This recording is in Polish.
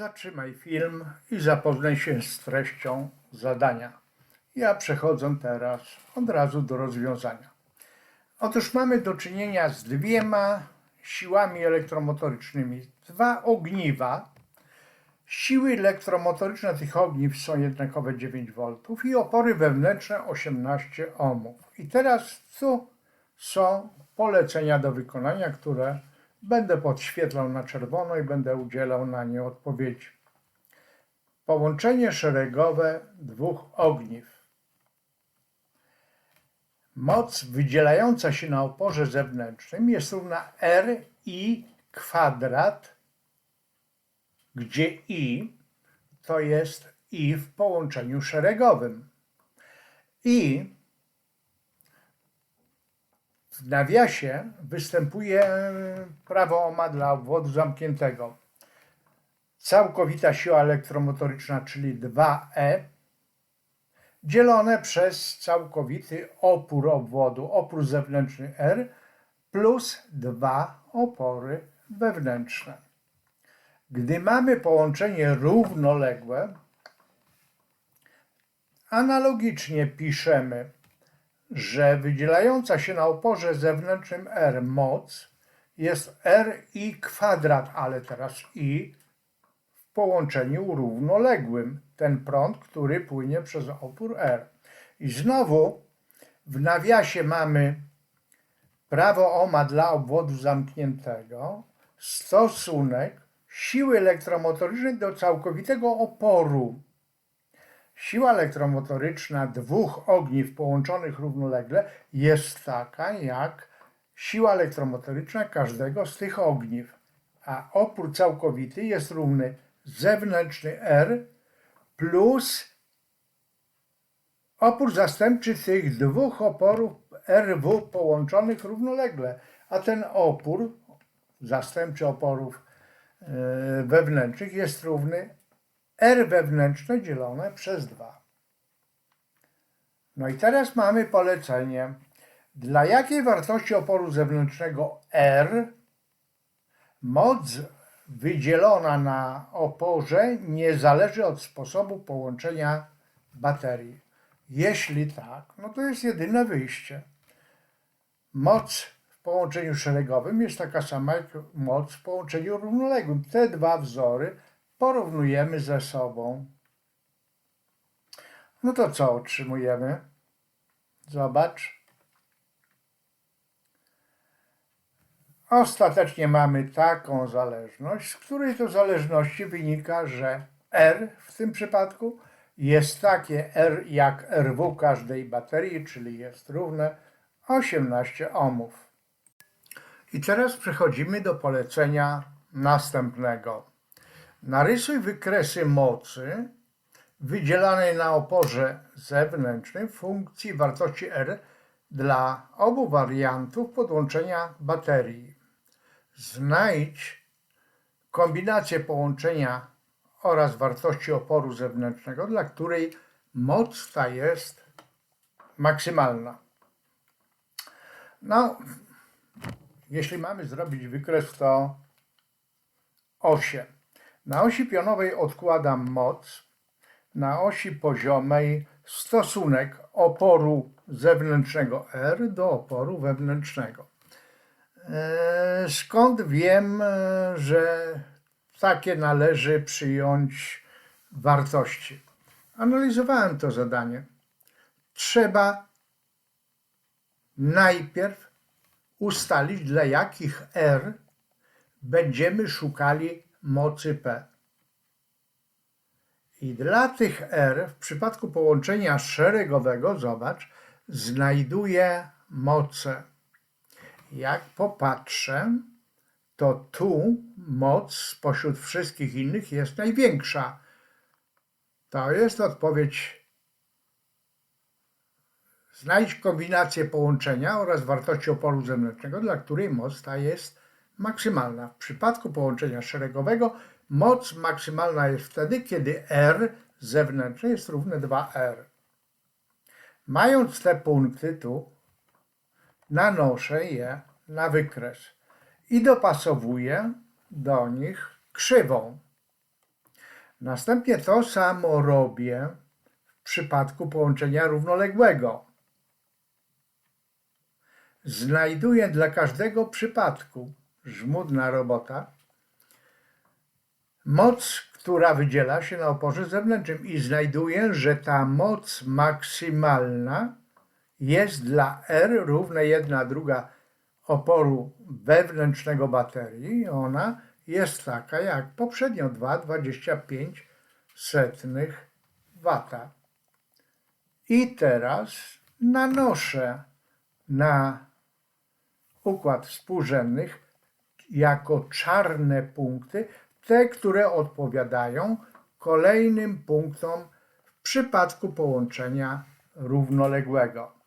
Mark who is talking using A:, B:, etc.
A: Zatrzymaj film i zapoznaj się z treścią zadania. Ja przechodzę teraz od razu do rozwiązania. Otóż mamy do czynienia z dwiema siłami elektromotorycznymi. Dwa ogniwa. Siły elektromotoryczne tych ogniw są jednakowe 9 V i opory wewnętrzne 18 ohmów. I teraz tu są polecenia do wykonania, które będę podświetlał na czerwono i będę udzielał na nie odpowiedzi. Połączenie szeregowe dwóch ogniw. Moc wydzielająca się na oporze zewnętrznym jest równa R i kwadrat, gdzie I to jest I w połączeniu szeregowym. I w nawiasie występuje prawo Ohma dla obwodu zamkniętego. Całkowita siła elektromotoryczna, czyli 2E, dzielone przez całkowity opór obwodu, opór zewnętrzny R, plus dwa opory wewnętrzne. Gdy mamy połączenie równoległe, analogicznie piszemy, że wydzielająca się na oporze zewnętrznym R moc jest R i kwadrat, ale teraz i w połączeniu równoległym. Ten prąd, który płynie przez opór R. I znowu w nawiasie mamy prawo Ohma dla obwodu zamkniętego, stosunek siły elektromotorycznej do całkowitego oporu. Siła elektromotoryczna dwóch ogniw połączonych równolegle jest taka jak siła elektromotoryczna każdego z tych ogniw, a opór całkowity jest równy zewnętrzny R plus opór zastępczy tych dwóch oporów RW połączonych równolegle, a ten opór zastępczy oporów e, wewnętrznych jest równy R wewnętrzne dzielone przez 2. No i teraz mamy polecenie. Dla jakiej wartości oporu zewnętrznego R moc wydzielona na oporze nie zależy od sposobu połączenia baterii? Jeśli tak, no to jest jedyne wyjście. Moc w połączeniu szeregowym jest taka sama jak moc w połączeniu równoległym. Te dwa wzory porównujemy ze sobą. No to co otrzymujemy? Zobacz. Ostatecznie mamy taką zależność, z której to zależności wynika, że R w tym przypadku jest takie R jak RW każdej baterii, czyli jest równe 18 ohmów. I teraz przechodzimy do polecenia następnego. Narysuj wykresy mocy wydzielanej na oporze zewnętrznym funkcji wartości R dla obu wariantów podłączenia baterii. Znajdź kombinację połączenia oraz wartości oporu zewnętrznego, dla której moc ta jest maksymalna. No, jeśli mamy zrobić wykres, to 8. Na osi pionowej odkładam moc, na osi poziomej stosunek oporu zewnętrznego R do oporu wewnętrznego. E, Skąd wiem, e, że takie należy przyjąć wartości? Analizowałem to zadanie. Trzeba najpierw ustalić, dla jakich R będziemy szukali mocy P. I dla tych R w przypadku połączenia szeregowego, zobacz, znajduję moce. Jak popatrzę, to tu moc spośród wszystkich innych jest największa. To jest odpowiedź. Znajdź kombinację połączenia oraz wartości oporu zewnętrznego, dla której moc ta jest maksymalna. W przypadku połączenia szeregowego moc maksymalna jest wtedy, kiedy R zewnętrzne jest równe 2R. Mając te punkty tu, nanoszę je na wykres i dopasowuję do nich krzywą. Następnie to samo robię w przypadku połączenia równoległego. Znajduję dla każdego przypadku, żmudna robota, moc, która wydziela się na oporze zewnętrznym i znajduję, że ta moc maksymalna jest dla R równe 1 druga oporu wewnętrznego baterii. Ona jest taka jak poprzednio 2,25 setnych wata. I teraz nanoszę na układ współrzędnych jako czarne punkty, te, które odpowiadają kolejnym punktom w przypadku połączenia równoległego.